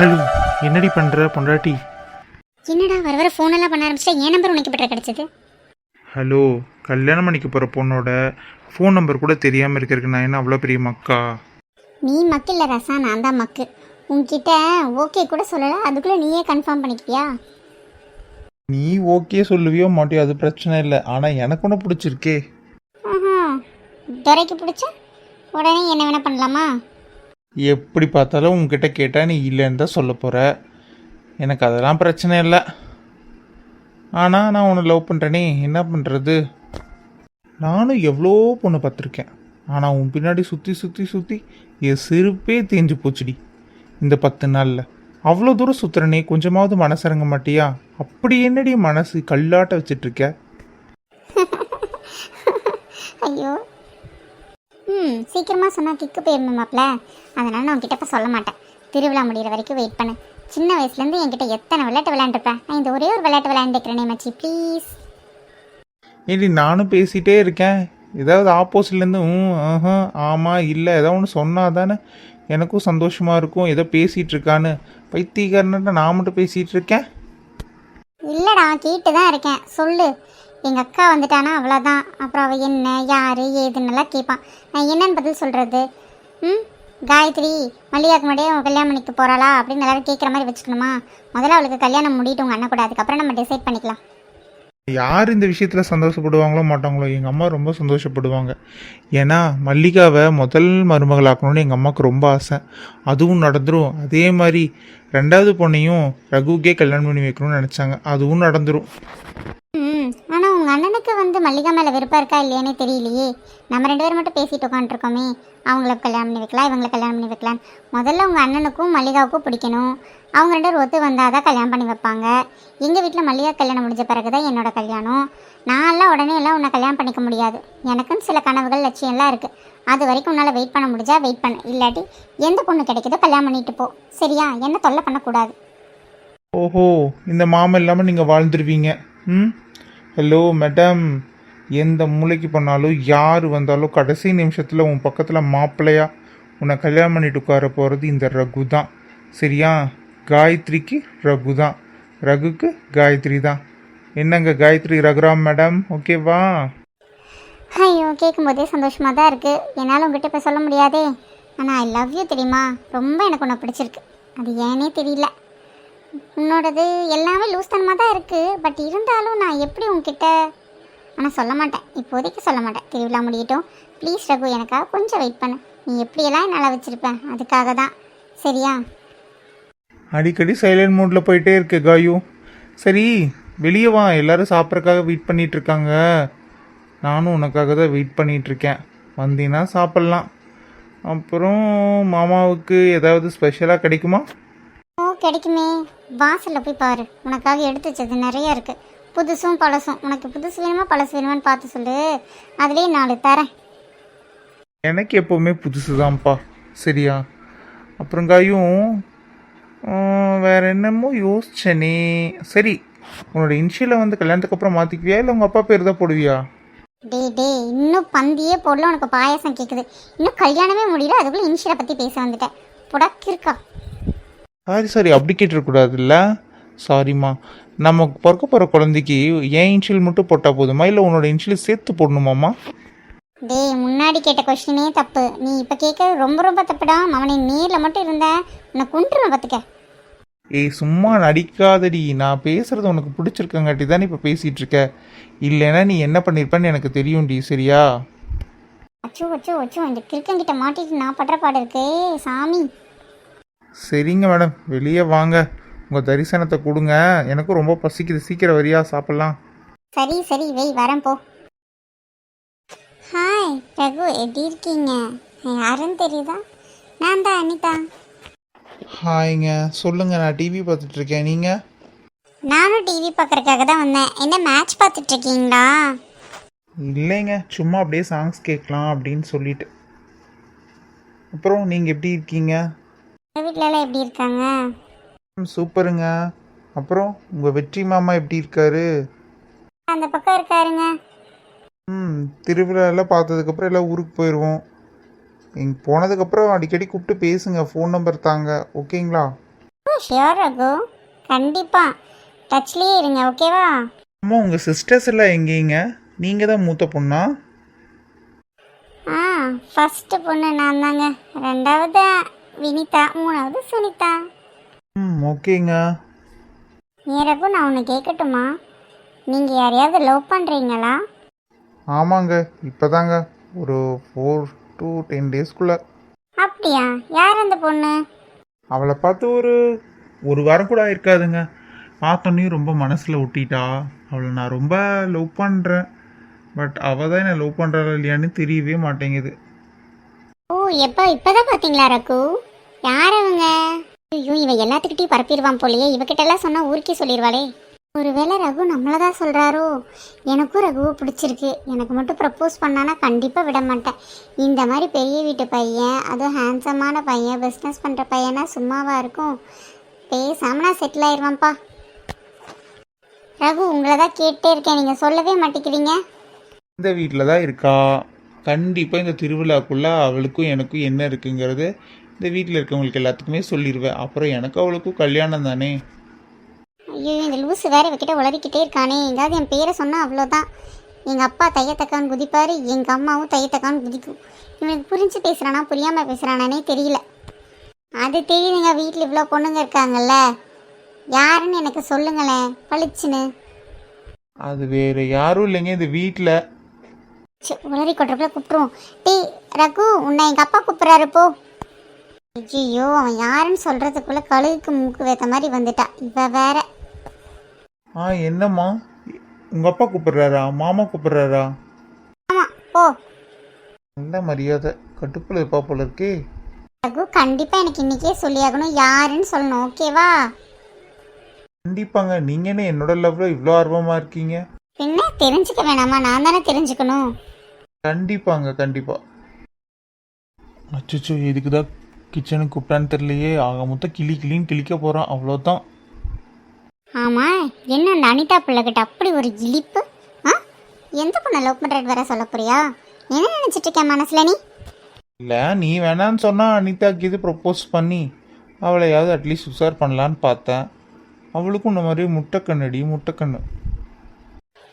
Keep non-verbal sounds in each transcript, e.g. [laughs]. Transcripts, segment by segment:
Hello என்னடி பண்ணுற பொண்டாட்டி? என்னடா வர வர ஃபோன் எல்லாம் பண்ண ஆரம்பிச்சா என் நம்பர் உனக்கு பற்ற கிடைச்சது? ஹலோ கல்யாணம் பண்ணிக்க போகிற பொண்ணோட ஃபோன் நம்பர் கூட தெரியாமல் இருக்கிறதுக்கு நான் என்ன அவ்வளோ பெரிய மக்கா? நீ மக்கு இல்லை ரசா நான் தான் மக்கு. உன்கிட்ட ஓகே கூட சொல்லலை அதுக்குள்ளே நீயே கன்ஃபார்ம் பண்ணிக்குவியா நீ ஓகே சொல்லுவியோ மாட்டியோ அது பிரச்சனை இல்லை. ஆனால் எனக்கு ஒன்று பிடிச்சிருக்கே. துரைக்கு பிடிச்சா? உடனே என்ன வேணா பண்ணலாமா? எப்படி பார்த்தாலும் உங்ககிட்ட கேட்டால் நீ இல்லைன்னு தான் சொல்ல போகிற எனக்கு அதெல்லாம் பிரச்சனை இல்லை. ஆனால் நான் உன்னை லவ் பண்ணுறேனே என்ன பண்ணுறது நானும் எவ்வளோ பொண்ணு பார்த்துருக்கேன். ஆனால் உன் பின்னாடி சுற்றி சுற்றி சுற்றி என் செருப்பே தேஞ்சு போச்சுடி. இந்த பத்து நாளில். அவ்வளோ தூரம் சுற்றுறனே கொஞ்சமாவது மனசிறங்க மாட்டியா? அப்படி என்னடி மனசு கல்லாட்ட வச்சிட்ருக்க [laughs] ஐயோ. ம் சீக்கிரமாக சொன்னால் கிக்கு போயிடணும் மாப்ள. அதனால் நான் உன்கிட்ட இப்போ சொல்ல மாட்டேன். திருவிழா முடிகிற வரைக்கும் வெயிட் பண்ணு. சின்ன வயசுலேருந்து என்கிட்ட எத்தனை விளையாட்டு விளையாண்டுருப்பேன் நான் இந்த ஒரே ஒரு விளையாட்டு விளையாண்டுக்கிறேனே மச்சி ப்ளீஸ் ஏடி நானும் பேசிகிட்டே இருக்கேன். ஏதாவது ஆப்போசிட்லேருந்து ம் ஆஹா ஆமாம் இல்லை. ஏதோ ஒன்று சொன்னால் தானே எனக்கும் சந்தோஷமாக இருக்கும். ஏதோ பேசிகிட்டு இருக்கான்னு. பைத்தியக்காரன்ட்ட நான் மட்டும் பேசிகிட்டு இருக்கேன். இல்லைடா கேட்டு தான் இருக்கேன். சொல்லு. எங்கள் அக்கா வந்துட்டானா அவ்வளோதான் அப்புறம் அவள் என்ன யார் ஏதுன்னெல்லாம் கேட்பான் நான் என்னன்னு பதில் சொல்கிறது ம்? காயத்ரி மல்லிகாக்கு முன்னாடியே அவன் கல்யாணம் பண்ணிக்க போகிறாளா அப்படின்னு எல்லாரும் கேட்குற மாதிரி வச்சுக்கணுமா? முதல்ல அவளுக்கு கல்யாணம் முடிட்டு உங்கள் அண்ணன் கூட. அதுக்கப்புறம் நம்ம டிசைட் பண்ணிக்கலாம். யார் இந்த விஷயத்தில் சந்தோஷப்படுவாங்களோ மாட்டாங்களோ எங்கள் அம்மா ரொம்ப சந்தோஷப்படுவாங்க. ஏன்னா மல்லிகாவை முதல் மருமகளாக்கணும்னு எங்கள் அம்மாவுக்கு ரொம்ப ஆசை. அதுவும் நடந்துடும் அதே மாதிரி ரெண்டாவது பொண்ணையும் ரகுக்கே கல்யாணம் பண்ணி வைக்கணும்னு நினச்சாங்க. அதுவும் நடந்துடும் உங்கள் அண்ணனுக்கு வந்து மல்லிகா மேலே விருப்பம் இருக்கா இல்லையானே தெரியலையே. நம்ம ரெண்டு பேரும் மட்டும் பேசிட்டு உட்காந்துருக்கோமே அவங்கள கல்யாணம் பண்ணி வைக்கலாம் இவங்களை கல்யாணம் பண்ணி வைக்கலாம். முதல்ல உங்கள் அண்ணனுக்கும் மல்லிகாவுக்கும் பிடிக்கணும். அவங்க ரெண்டு பேரும் ஒத்து வந்தால் தான் கல்யாணம் பண்ணி வைப்பாங்க. எங்கள் வீட்டில் மல்லிகா கல்யாணம் முடிஞ்ச பிறகு தான் என்னோட கல்யாணம். நான்லாம் உடனே எல்லாம் உன்னை கல்யாணம் பண்ணிக்க முடியாது. எனக்குன்னு சில கனவுகள் லட்சியம்லாம் இருக்குது அது வரைக்கும் உன்னால் வெயிட் பண்ண முடிஞ்சா வெயிட் பண்ணு. இல்லாட்டி எந்த பொண்ணு கிடைக்குதோ கல்யாணம் பண்ணிட்டு போ. சரியா? என்ன தொல்லை பண்ணக்கூடாது. ஓஹோ இந்த மாமன் இல்லாமல் நீங்கள் வாழ்ந்துருவீங்க. ம்? ஹலோ மேடம் எந்த மூளைக்கு பண்ணாலும் யார் வந்தாலும் கடைசி நிமிஷத்தில் உன் பக்கத்தில் மாப்பிள்ளையா உன்னை கல்யாணம் பண்ணிட்டு உட்கார போகிறது இந்த ரகு தான். சரியா? காயத்ரிக்கு ரகு தான். ரகுக்கு காயத்ரி தான். என்னங்க காயத்ரி ரகுராம் மேடம் ஓகேவா ஐயோ கேட்கும்போதே சந்தோஷமாக தான் இருக்குது என்னால் உங்ககிட்ட இப்போ சொல்ல முடியாதே. ஆனால் ஐ லவ் யூ தெரியுமா? ரொம்ப எனக்கு உன்னை பிடிச்சிருக்கு. அது ஏனே தெரியல. உன்னோடது எல்லாமே லூஸ்தனமாக தான் இருக்குது பட் இருந்தாலும் நான் எப்படி உங்ககிட்ட ஆனால் சொல்ல மாட்டேன். இப்போதைக்கு சொல்ல மாட்டேன். திருவிழா முடியட்டும். ப்ளீஸ் ரகு எனக்காக கொஞ்சம் வெயிட் பண்ணு. நீ எப்படியெல்லாம் என்னால் வச்சுருப்பேன் அதுக்காக தான். சரியா? அடிக்கடி சைலண்ட் மூடில் போயிட்டே இருக்கு காயு. சரி வெளியே வா. எல்லாரும் சாப்பிட்றதுக்காக வெயிட் பண்ணிட்டு இருக்காங்க. நானும் உனக்காக தான் வெயிட் பண்ணிட்டு இருக்கேன். வந்தீங்கன்னா சாப்பிட்லாம். அப்புறம் மாமாவுக்கு ஏதாவது ஸ்பெஷலாக கிடைக்குமா? ஓ கிடைக்குமே. வாசலில் போய் பாரு. உனக்காக எடுத்து வச்சது நிறைய இருக்குது புதுசும் பழசும். உனக்கு புதுசு வேணுமா பழசு வேணுமான்னு பார்த்து சொல்லு. அதுலேயே நாலு தரேன். எனக்கு எப்போவுமே புதுசு தான்ப்பா சரியா? அப்புறம் காயும் உம், வேற என்னமோ யோசிச்சனே. சரி உன்னோட இன்ஷியலை வந்து கல்யாணத்துக்கு அப்புறம் மாற்றிக்குவியா இல்லை உங்கள் அப்பா பேர் தான் போடுவியா? டேய் டேய் இன்னும் பந்தியே போடல. உனக்கு பாயாசம் கேட்குது இன்னும் கல்யாணமே முடியல. அதுக்குள்ளே இன்ஷியலை பற்றி பேச வந்துட்டேன். புடக்கிருக்கா. சாரி சாரி அப்படி கேட்டுருக்கூடாதுல்ல சாரிம்மா நம்ம பிறக்க போகிற குழந்தைக்கு ஏன் இன்ஷியல் மட்டும் போட்டால் போதுமா? இல்லை உன்னோட இன்ஷியல் சேர்த்து போடணுமாம்மா? டேய் முன்னாடி கேட்ட கொஸ்டினே தப்பு. நீ இப்போ கேட்கறது ரொம்ப ரொம்ப தப்புடா. அவனை நேரில் மட்டும் இருந்தேன் உன்னை கொண்டுருவேன் பார்த்துக்க ஏய் சும்மா நடிக்காதடி. நான் பேசுறது உனக்கு பிடிச்சிருக்கங்காட்டி தானே இப்போ பேசிகிட்டு இருக்க இல்லைன்னா நீ என்ன பண்ணியிருப்பேன்னு எனக்கு தெரியும்டி சரியா? அச்சோ அச்சோ அச்சோ இந்த கிறுக்கங்கிட்ட மாட்டிட்டு நான் படுற பாடு இருக்கே சாமி. சரிங்க மேடம். வெளியே வாங்க. உங்கள் தரிசனத்தை கொடுங்க. எனக்கும் ரொம்ப பசிக்குது. சீக்கிரம் வரியா சாப்பிட்லாம். சரி சரி வெய் வரேன் போ. ஹாய் ரகு எப்படி இருக்கீங்க? யாருன்னு தெரியுதா? நான் தான் அனிதா. ஹாய்ங்க சொல்லுங்கள் நான் டிவி பார்த்துட்டு இருக்கேன். நீங்கள் நானும் டிவி பார்க்கறதுக்காக தான் வந்தேன். என்ன மேட்ச் பார்த்துட்டு இருக்கீங்களா? இல்லைங்க. சும்மா அப்படியே சாங்ஸ் கேட்கலாம் அப்படின்னு சொல்லிட்டு. அப்புறம் நீங்கள் எப்படி இருக்கீங்க? உங்கள் வீட்டிலலாம் எப்படி இருக்காங்க? ம், சூப்பருங்க. அப்புறம் உங்கள் வெற்றி மாமா எப்படி இருக்காரு? அந்த பக்கம் இருக்காருங்க. ம் திருவிழாலாம் பார்த்ததுக்கப்புறம் எல்லாம் ஊருக்கு போயிடுவோம் இங்கே போனதுக்கப்புறம் அடிக்கடி கூப்பிட்டு பேசுங்க ஃபோன் நம்பர் தாங்க. ஓகேங்களா? Oh sure Raghu. கண்டிப்பாக டச்லேயே இருங்க ஓகேவா? அம்மா உங்கள் சிஸ்டர்ஸ் எல்லாம் எங்கேங்க? நீங்கள் தான் மூத்த பொண்ணா? ஆ ஃபஸ்ட்டு பொண்ணு நான் தாங்க. ரெண்டாவது வினிதா மூணாவது சுனிதா. ம் ஓகேங்க. ரகு நான் ஒன்று கேட்கட்டுமா நீங்கள் யாரையாவது லவ் பண்ணுறீங்களா ஆமாங்க இப்போதாங்க. ஒரு ஃபோர் டு டென் டேஸ்க்குள்ளே அப்படியா? யார் அந்த பொண்ணு? அவளை பார்த்து ஒரு ஒரு வாரம் கூட ஆயிருக்காதுங்க. பார்த்தோன்னே ரொம்ப மனசில் ஒட்டிட்டா. அவளை நான் ரொம்ப லவ் பண்ணுறேன் பட் அவள் தான் என்னை லவ் பண்ணுறாளா இல்லையான்னு தெரியவே மாட்டேங்குது. ஓ எப்போ இப்போதான் பார்த்தீங்களா ரகு? யார் அவங்க ஐயோ இவன் எல்லாத்துக்கிட்டையும் பரப்பிடுவான் போலயே. இவகிட்ட எல்லாம் சொன்னா ஊருக்கே சொல்லிடுவாளே. ஒருவேளை ரகு நம்மளை தான் சொல்கிறாரோ எனக்கும் ரகுவை பிடிச்சிருக்கு. எனக்கு மட்டும் ப்ரப்போஸ் பண்ணானா கண்டிப்பாக விட மாட்டேன். இந்த மாதிரி பெரிய வீட்டு பையன் அதுவும் ஹேண்ட்ஸமான பையன் பிஸ்னஸ் பண்ணுற பையனா சும்மாவாக இருக்கும்? பேசாமனா நான் செட்டில் ஆயிடுவான்ப்பா. ரகு உங்களை தான் கேட்டே இருக்கேன். நீங்கள் சொல்லவே மாட்டேங்கிறீங்க. இந்த வீட்டில் தான் இருக்கா? கண்டிப்பாக இந்த திருவிழாக்குள்ளே அவளுக்கும் எனக்கும் என்ன இருக்குங்கிறது இந்த வீட்டில் இருக்கவங்களுக்கு எல்லாத்துக்குமே சொல்லிடுவேன் அப்புறம் எனக்கு அவளுக்கும் கல்யாணம் தானே? ஐயோ இந்த லூசு வேற இவகிட்ட உளறிக்கிட்டே இருக்கானே. எங்காவது என் பேரை சொன்னால் அவ்வளோதான் எங்கள் அப்பா தையத்தக்கான்னு குதிப்பார் எங்கள் அம்மாவும் தையத்தக்கான்னு குதிக்கும். இவனுக்கு புரிஞ்சு பேசுகிறானா புரியாமல் பேசுகிறானானே தெரியல. அது தெரியுதுங்க வீட்டில் இவ்வளோ பொண்ணுங்க இருக்காங்கல்ல. யாருன்னு எனக்கு சொல்லுங்களேன் பளிச்சுன்னு. அது வேறு யாரும் இல்லைங்க இந்த வீட்டில் உளறி கொட்டுறப்பல கூப்பிட்டுருவோம். டேய் ரகு உன்னை எங்கள் அப்பா கூப்பிட்றாரு போ. ஐயோ அவன் யாருன்னு சொல்கிறதுக்குள்ளே கழுகுக்கு மூக்கு வேத்த மாதிரி வந்துட்டா. இவ வேற. ஆ என்னம்மா? உங்கள் அப்பா கூப்பிடுறாரா? மாமா கூப்பிடுறாரா? ஆமாம் போ. நல்ல மரியாதை? கட்டுப்பில் இருப்பா போல இருக்கே. ரகு கண்டிப்பாக எனக்கு இன்னைக்கே சொல்லியாகணும். யாருன்னு சொல்லணும் ஓகேவா? கண்டிப்பாங்க. என்ன என்னோட லவ்வில் இவ்வளோ ஆர்வமாக இருக்கீங்க? பின்ன தெரிஞ்சுக்க வேணாமா? நான் தானே தெரிஞ்சுக்கணும். கண்டிப்பாங்க கண்டிப்பாக அச்சோ எதுக்கு தான் கிச்சனுக்கு கூப்பிட்டான்னு தெரியலையே. ஆக மொத்தம் கிளி கிளின்னு கிளிக்க போகிறான் அவ்வளோதான் ஆமாம் என்ன அந்த அனிதா பிள்ளைகிட்ட அப்படி ஒரு இழிப்பு? ஆ? எந்த பொண்ணை லவ் பண்ணுறது வேற சொல்ல போறியா? என்ன நினச்சிட்டு இருக்கேன் மனசில் நீ? இல்லை நீ வேணான்னு சொன்னால் அனிதாக்கு இது ப்ரப்போஸ் பண்ணி? அவளையாவது அட்லீஸ்ட் உஷார் பண்ணலான்னு பார்த்தேன். அவளுக்கும் இந்த மாதிரி முட்டைக்கண்ணடி முட்டைக்கண்ணு.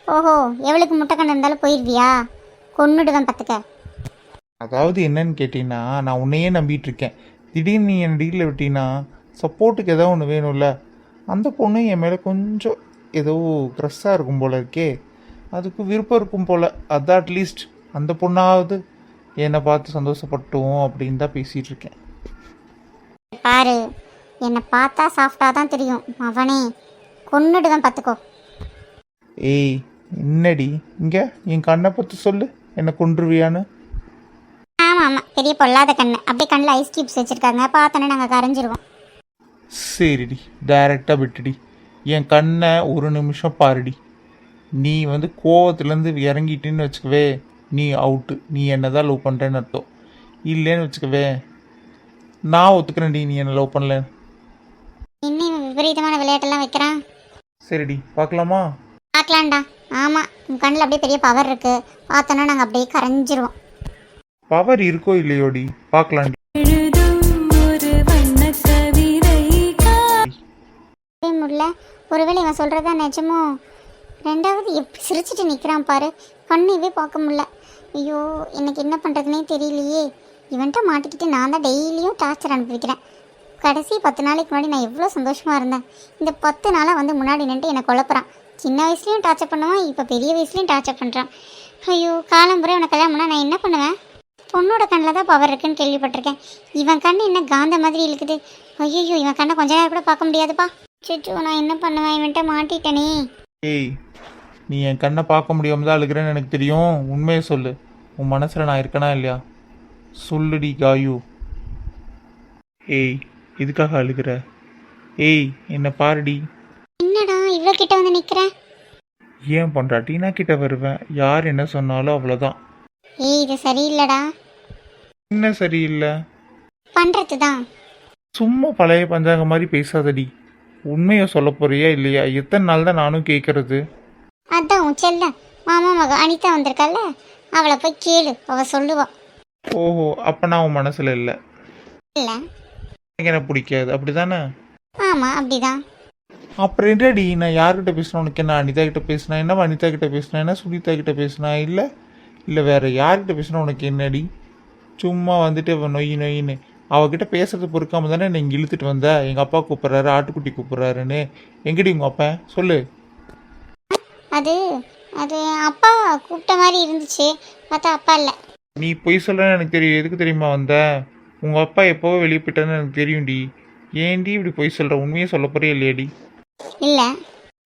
ஓஹோ எவளுக்கு முட்டைக்கண்ணு இருந்தாலும் போயிடுவியா கொன்னுடுவேன் பார்த்துக்க. அதாவது என்னன்னு கேட்டீங்கன்னா நான் உன்னையே நம்பிட்டு இருக்கேன் திடீர்னு நீ என் டீலில் விட்டீங்கன்னா சப்போர்ட்டுக்கு ஏதோ ஒன்று வேணும்ல. அந்த பொண்ணு என் மேலே கொஞ்சம் ஏதோ க்ரெஸ்ஸாக இருக்கும் போல இருக்கே. அதுக்கு விருப்பம் இருக்கும் போல. அதான் அட்லீஸ்ட் அந்த பொண்ணாவது என்னை பார்த்து சந்தோஷப்பட்டோம் அப்படின்னு தான் பேசிகிட்டு இருக்கேன். பாரு என்னை பார்த்தா சாஃப்டாக தான் தெரியும். அவனே கொன்னுடுவேன் பார்த்துக்கோ. ஏய் என்னடி? இங்கே என் கண்ணை பார்த்து சொல்லு. என்னை கொன்றுவியான்னு. ஆமாம் பெரிய பொல்லாத கண்ணு. அப்படியே கண்ணில் ஐஸ் கியூப்ஸ் வச்சுருக்காங்க. பார்த்தோன்னே நாங்கள் கரைஞ்சிருவோம். சரிடி டைரெக்டாக விட்டுடி. என் கண்ணை ஒரு நிமிஷம் பாருடி. நீ வந்து கோவத்துலேருந்து இறங்கிட்டின்னு வச்சுக்கவே நீ அவுட்டு நீ என்ன தான் லவ் பண்ணுறேன்னு அர்த்தம். இல்லைன்னு வச்சுக்கவே நான் ஒத்துக்கிறேன்டி நீ என்ன லவ் பண்ணல. இன்னும் விபரீதமான விளையாட்டெல்லாம் வைக்கிறான்? சரிடி பார்க்கலாமா? பார்க்கலாம்டா. ஆமாம் உன் கண்ணில் அப்படியே பெரிய பவர் இருக்குது பார்த்தோன்னா நாங்கள் அப்படியே கரைஞ்சிருவோம். பவர் இருக்கோ இல்லையோடி? பார்க்கலாம். ஒரு முடியல ஒருவேளை இவன் சொல்கிறதா நிஜமோ? ரெண்டாவது எப்படி சிரிச்சிட்டு நிற்கிறான் பாரு. கண்ணையவே பார்க்க முடியல ஐயோ எனக்கு என்ன பண்ணுறதுனே தெரியலையே. இவன்ட்ட மாட்டிக்கிட்டு நான் தான் டெய்லியும் டார்ச்சர் அனுப்பிக்கிறேன் கடைசி பத்து நாளைக்கு முன்னாடி நான் எவ்வளோ சந்தோஷமாக இருந்தேன். இந்த பத்து நாளாக வந்து முன்னாடி நின்று என்னை குழப்புறான். சின்ன வயசுலேயும் டார்ச்சர் பண்ணுவான் இப்போ பெரிய வயசுலேயும் டார்ச்சர் பண்ணுறான் ஐயோ காலம்புரை உனக்கு கல்யாணம் பண்ணால் நான் என்ன பண்ணுவேன்? பொண்ணோட கண்ணில் தான் பவர் இருக்குன்னு கேள்விப்பட்டிருக்கேன். இவன் கண்ணு என்ன காந்த மாதிரி இழுக்குது? ஐயோ இவன் கண்ணை கொஞ்ச நேரம் கூட பார்க்க முடியாதுப்பா. சுச்சு நான் என்ன பண்ணுவேன்? இவன்ட்ட மாட்டிட்டனே. ஏய் நீ என் கண்ணை பார்க்க முடியாம தான் அழுகிறேன்னு எனக்கு தெரியும். உண்மையை சொல்லு. உன் மனசில் நான் இருக்கனா இல்லையா? சொல்லுடி காயு. ஏய் எதுக்காக அழுகிற? ஏய் என்னை பாருடி. என்னடா இவ்வளோ கிட்ட வந்து நிற்கிறேன் ஏன் பொண்டாட்டி நான் கிட்ட வருவேன். யார் என்ன சொன்னாலும் அவ்வளோதான் ஏய் இது சரியில்லைடா. என்ன சரியில்லை? பண்ணுறது தான் சும்மா பழைய பஞ்சாங்க மாதிரி பேசாதடி. உண்மையை சொல்ல போறியா இல்லையா? எத்தனை நாள் தான் நானும் கேட்கறது அதான் உன் செல்ல மாமா மக அனிதா வந்திருக்கால அவளை போய் கேளு அவ சொல்லுவா. ஓஹோ அப்போ நான் உன் மனசில் இல்லை. இல்லை. எனக்கு என்ன பிடிக்காது அப்படி தானே ஆமாம் அப்படிதான். அப்புறம் என்னடி நான் யார்கிட்ட பேசினேன் உனக்கு என்ன? அனிதா கிட்ட பேசினா என்ன? வனிதா கிட்ட பேசினா என்ன? சுனிதா கிட்ட பேசினா இல்லை? இல்லை வேற யார்கிட்ட பேசினா உனக்கு என்னடி? சும்மா வந்துட்டு நொய் நொயின்னு. அவகிட்ட பேசுறது பொறுக்காம தானே நீ இங்கே இழுத்துட்டு வந்த? எங்கள் அப்பா கூப்பிட்றாரு ஆட்டுக்குட்டி கூப்பிட்றாருன்னு. எங்கடி உங்கள் அப்பா? சொல்லு. அது அது அப்பா கூப்பிட்ட மாதிரி இருந்துச்சு. பார்த்தா அப்பா இல்லை. நீ பொய் சொல்லன்னு எனக்கு தெரியும். எதுக்கு தெரியுமா வந்த? உங்கள் அப்பா எப்போவோ வெளியே போயிட்டான்னு எனக்கு தெரியும்டி. ஏன்டி இப்படி பொய் சொல்கிற உண்மையே சொல்ல போறியா இல்லையாடி? இல்லை.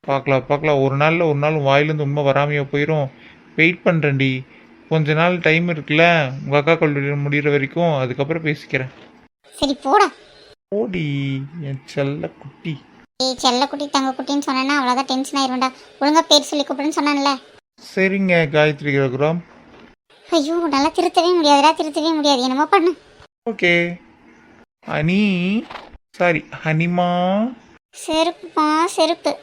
பார்க்கலாம் பார்க்கலாம் ஒரு நாளில் ஒரு நாள் வாயிலேருந்து உண்மை வராமையே போயிடும் வெயிட் பண்ணுறேன்டி கொஞ்ச நாள் டைம் இருக்குல்ல உங்கள் அக்கா கல்லூரி முடிகிற வரைக்கும் அதுக்கப்புறம் பேசிக்கிறேன். சரி போடா. ஓடி என் செல்ல குட்டி. ஏய் செல்லக்குட்டி தங்கக்குட்டின்னு சொன்னேன்னா அவ்வளோதான் டென்ஷன் ஆயிருவேண்டா ஒழுங்கா பேர் சொல்லி கூப்பிடுன்னு சொன்னேன்ல. சரிங்க காயத்ரி ரகுராம். ஐயோ நல்லா திருத்தவே முடியாதுடா திருத்தவே முடியாது. என்னமோ பண்ணு. ஓகே. ஹனி சாரி ஹனிமா. செருப்புப்பா செருப்பு.